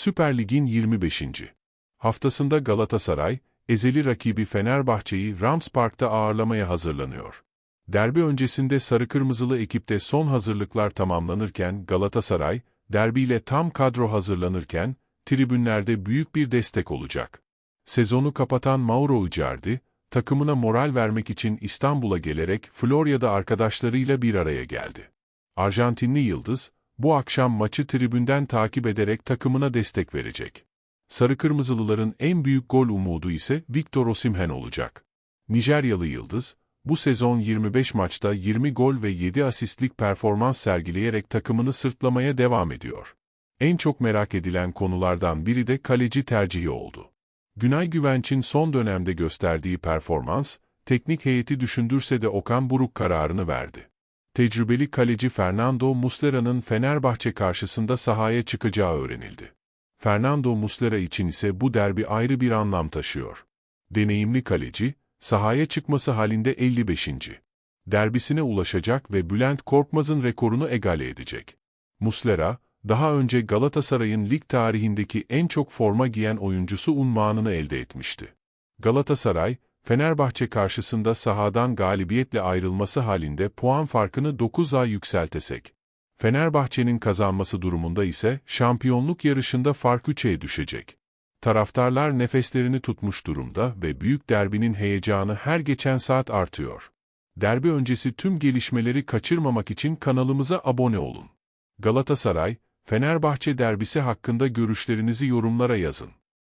Süper Lig'in 25. haftasında Galatasaray, ezeli rakibi Fenerbahçe'yi Rams Park'ta ağırlamaya hazırlanıyor. Derbi öncesinde sarı-kırmızılı ekipte son hazırlıklar tamamlanırken Galatasaray, derbiyle tam kadro hazırlanırken, tribünlerde büyük bir destek olacak. Sezonu kapatan Mauro Icardi, takımına moral vermek için İstanbul'a gelerek Florya'da arkadaşlarıyla bir araya geldi. Arjantinli Yıldız, bu akşam maçı tribünden takip ederek takımına destek verecek. Sarı Kırmızılıların en büyük gol umudu ise Victor Osimhen olacak. Nijeryalı Yıldız, bu sezon 25 maçta 20 gol ve 7 asistlik performans sergileyerek takımını sırtlamaya devam ediyor. En çok merak edilen konulardan biri de kaleci tercihi oldu. Günay Güvenç'in son dönemde gösterdiği performans, teknik heyeti düşündürse de Okan Buruk kararını verdi. Tecrübeli kaleci Fernando Muslera'nın Fenerbahçe karşısında sahaya çıkacağı öğrenildi. Fernando Muslera için ise bu derbi ayrı bir anlam taşıyor. Deneyimli kaleci, sahaya çıkması halinde 55. derbisine ulaşacak ve Bülent Korkmaz'ın rekorunu egale edecek. Muslera, daha önce Galatasaray'ın lig tarihindeki en çok forma giyen oyuncusu unvanını elde etmişti. Galatasaray, Fenerbahçe karşısında sahadan galibiyetle ayrılması halinde puan farkını 9'a yükseltesek. Fenerbahçe'nin kazanması durumunda ise şampiyonluk yarışında fark 3'e düşecek. Taraftarlar nefeslerini tutmuş durumda ve büyük derbinin heyecanı her geçen saat artıyor. Derbi öncesi tüm gelişmeleri kaçırmamak için kanalımıza abone olun. Galatasaray, Fenerbahçe derbisi hakkında görüşlerinizi yorumlara yazın.